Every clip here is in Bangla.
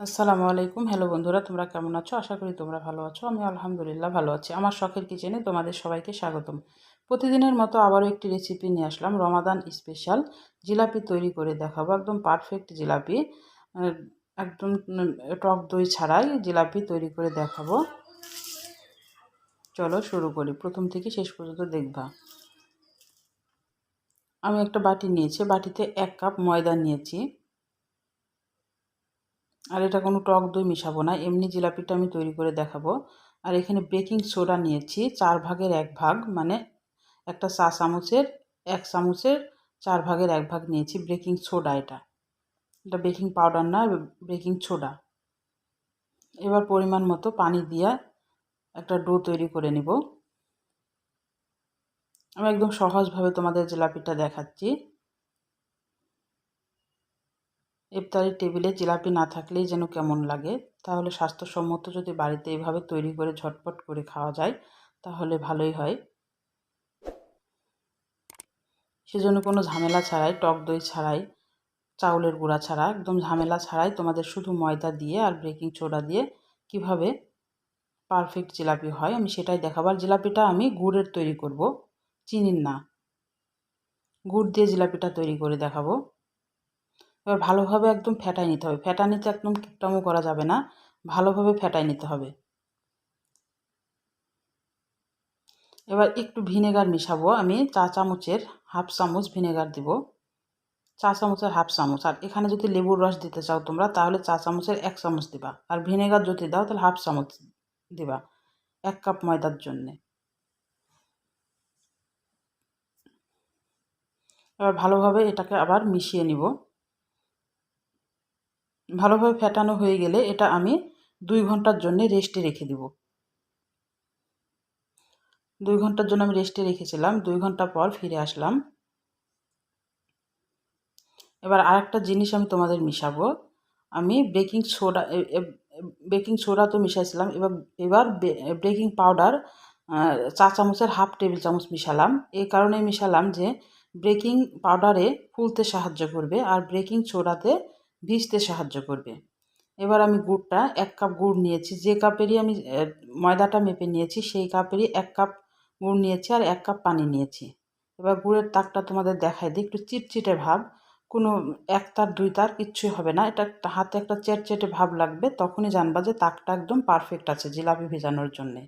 আসসালামু আলাইকুম। হ্যালো বন্ধুরা, তোমরা কেমন আছো? আশা করি তোমরা ভালো আছো। আমি আলহামদুলিল্লাহ ভালো আছি। আমার শখের কিচেনে তোমাদের সবাইকে স্বাগতম। প্রতিদিনের মতো আবারও একটি রেসিপি নিয়ে আসলাম, রমাদান স্পেশাল জিলাপি তৈরি করে দেখাবো। একদম পারফেক্ট জিলাপি। একদম টক দই ছাড়াই জিলাপি তৈরি করে দেখাবো। চলো শুরু করি। প্রথম থেকে শেষ পর্যন্ত দেখবা। আমি একটা বাটি নিয়েছি। বাটিতে এক কাপ ময়দা নিয়েছি। আর এটা কোনো টক দই মিশাবো না, এমনি জিলাপিটা আমি তৈরি করে দেখাবো। আর এখানে বেকিং সোডা নিয়েছি, চার ভাগের এক ভাগ মানে একটা চা চামচের, এক চামচের চার ভাগের এক ভাগ নিয়েছি বেকিং সোডা এটা। এটা বেকিং পাউডার না বেকিং সোডা। এবার পরিমাণ মতো পানি দিয়ে একটা ডো তৈরি করে নিব। আমি একদম সহজভাবে তোমাদের জিলাপিটা দেখাচ্ছি। ইফতারির টেবিলে জিলাপি না থাকলেই যেন কেমন লাগে। তাহলে স্বাস্থ্যসম্মত যদি বাড়িতে এইভাবে তৈরি করে ঝটপট করে খাওয়া যায়, তাহলে ভালোই হয়। সেজন্য কোনো ঝামেলা ছাড়াই, টক দই ছাড়াই, চাউলের গুঁড়া ছাড়া, একদম ঝামেলা ছাড়াই তোমাদের শুধু ময়দা দিয়ে আর বেকিং সোডা দিয়ে কীভাবে পারফেক্ট জিলাপি হয়, আমি সেটাই দেখাবো। আর জিলাপিটা আমি গুড়ের তৈরি করব, চিনির না। গুড় দিয়ে জিলাপিটা তৈরি করে দেখাবো। এবার ভালোভাবে একদম ফেটাই নিতে হবে। ফেটানিতে একদম কিপটামো করা যাবে না। ভালোভাবে ফেটাই নিতে হবে। এবার একটু ভিনেগার মিশাবো আমি। চা চামচের হাফ চামচ ভিনেগার দিব। চা চামচের হাফ চামচ। আর এখানে যদি লেবুর রস দিতে চাও তোমরা, তাহলে চা চামচের এক চামচ দিবা। আর ভিনেগার যদি দাও, তাহলে হাফ চামচ দিবা এক কাপ ময়দার জন্যে। এবার ভালোভাবে এটাকে আবার মিশিয়ে নিব। ভালোভাবে ফেটানো হয়ে গেলে এটা আমি দুই ঘণ্টার জন্য রেস্টে রেখে দিব। দুই ঘণ্টার জন্য আমি রেস্টে রেখেছিলাম, দুই ঘণ্টা পর ফিরে আসলাম। এবার আরেকটা জিনিস আমি তোমাদের মিশাবো। আমি বেকিং সোডা বেকিং সোডা তো মিশাইছিলাম, এবার এবার বেকিং পাউডার চা চামচের হাফ টেবিল চামচ মিশালাম। এই কারণে মিশালাম যে বেকিং পাউডারে ফুলতে সাহায্য করবে আর বেকিং সোডাতে ভিজতে সাহায্য করবে। এবার আমি গুড়টা এক কাপ গুড় নিয়েছি, যে কাপেরই আমি ময়দাটা মেপে নিয়েছি সেই কাপেরই এক কাপ গুড় নিয়েছি আর এক কাপ পানি নিয়েছি। এবার গুড়ের তাকটা তোমাদের দেখাই দিই, একটু চিটচিটে ভাব, কোনো এক তার, দুই তার কিচ্ছুই হবে না, এটা হাতে একটা চেটচেটে ভাব লাগবে, তখনই জানবা যে তাকটা একদম পারফেক্ট আছে জিলাপি ভেজানোর জন্যে।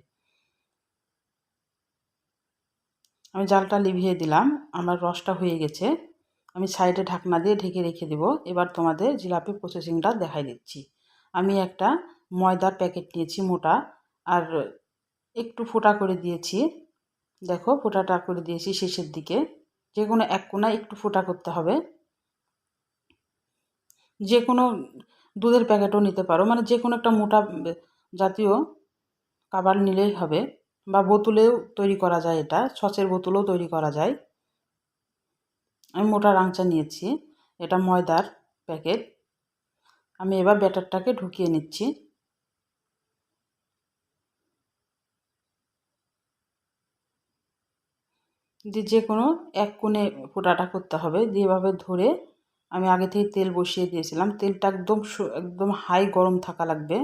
আমি জালটা লিভিয়ে দিলাম, আমার রসটা হয়ে গেছে। আমি সাইডে ঢাকনা দিয়ে ঢেকে রেখে দেবো। এবার তোমাদের জিলাপি প্রসেসিংটা দেখাই দিচ্ছি। আমি একটা ময়দার প্যাকেট নিয়েছি মোটা, আর একটু ফোটা করে দিয়েছি। দেখো, ফোটাটা করে দিয়েছি শেষের দিকে। যে কোনো এক কোনা একটু ফোটা করতে হবে। যে কোনো দুধের প্যাকেটও নিতে পারো। মানে যে কোনো একটা মোটা জাতীয় কাবার নিলেই হবে। বা বোতলেও তৈরি করা যায় এটা। সচের বোতলেও তৈরি করা যায়। আমি মোটা রাংচা নিয়েছি, এটা ময়দার প্যাকেট। আমি এবার ব্যাটারটাকে ঢুকিয়ে নিচ্ছি। দিয়ে যে কোনো এক কোণে ফোটাটা করতে হবে, দিয়ে এভাবে ধরে আমি আগে থেকে তেল বসিয়ে দিয়েছিলাম। তেলটা একদম একদম হাই গরম থাকা লাগবে।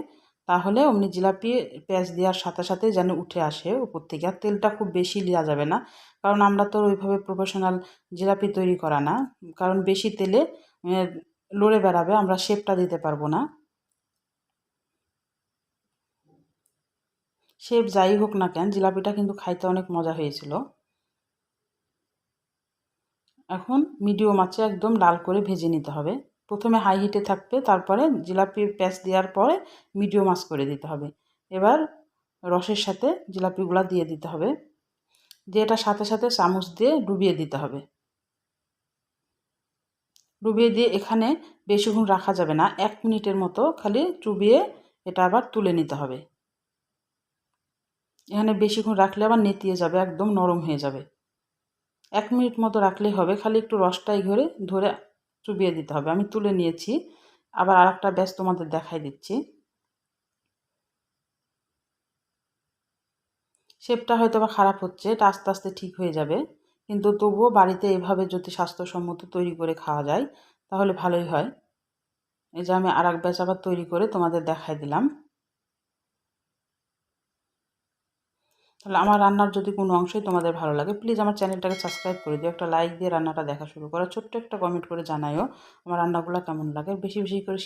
তাহলে অমনি জিলাপি, পেঁয়াজ দেওয়ার সাথে সাথে যেন উঠে আসে উপর থেকে। আর তেলটা খুব বেশি দেওয়া যাবে না। কারণ আমরা তো ওইভাবে প্রফেশনাল জিলাপি তৈরি করা না। কারণ বেশি তেলে লড়ে বেড়াবে, আমরা শেপটা দিতে পারব না। শেপ যাই হোক না কেন, জিলাপিটা কিন্তু খাইতে অনেক মজা হয়েছিল। এখন মিডিয়াম আঁচে একদম লাল করে ভেজে নিতে হবে। প্রথমে হাই হিটে থাকবে, তারপরে জিলাপি প্যাঁচ দেওয়ার পরে মিডিয়াম আঁচ করে দিতে হবে। এবার রসের সাথে জিলাপিগুলা দিয়ে দিতে হবে। দিয়ে এটা সাথে সাথে চামচ দিয়ে ডুবিয়ে দিতে হবে। ডুবিয়ে দিয়ে এখানে বেশিক্ষণ রাখা যাবে না, এক মিনিটের মতো খালি চুবিয়ে এটা আবার তুলে নিতে হবে। এখানে বেশিক্ষণ রাখলে আবার নেতিয়ে যাবে, একদম নরম হয়ে যাবে। এক মিনিট মতো রাখলেই হবে, খালি একটু রসটাই ঘরে ধরে চুবিয়ে দিতে হবে। আমি তুলে নিয়েছি, আবার আর একটা ব্যাস তোমাদের দেখাই দিচ্ছি। শেপটা হয়তো বা খারাপ হচ্ছে, এটা আস্তে আস্তে ঠিক হয়ে যাবে। কিন্তু তবুও বাড়িতে এভাবে যদি স্বাস্থ্যসম্মত তৈরি করে খাওয়া যায়, তাহলে ভালোই হয়। এই যে আমি আর এক ব্যাচ আবার তৈরি করে তোমাদের দেখাই দিলাম। তাহলে আমার রান্নার যদি কোনো অংশই তোমাদের ভালো লাগে প্লিজ আমার চ্যানেলটাকে সাবস্ক্রাইব করে দিও। একটা লাইক দিয়ে রান্নাটা দেখা শুরু করো। ছোট্ট একটা কমেন্ট করে জানাইও আমার রান্নাগুলো কেমন লাগে। বেশি বেশি করে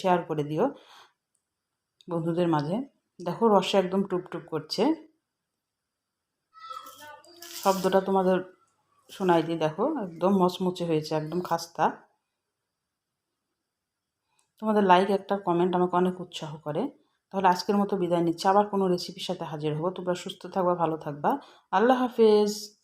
শেয়ার করে দিও বন্ধুদের মাঝে। দেখো রসে একদম টুপ টুপ করছে। শব্দটা তোমাদের শোনাই দিই, দেখো। একদম মচমচে হয়েছে, একদম খাস্তা। তোমাদের লাইক একটা কমেন্ট আমাকে অনেক উৎসাহ করে। তাহলে আজকের মতো বিদায় নিচ্ছি। আবার কোনো রেসিপির সাথে হাজির হব। তোমরা সুস্থ থাকবা, ভালো থাকবা। আল্লাহ হাফেজ।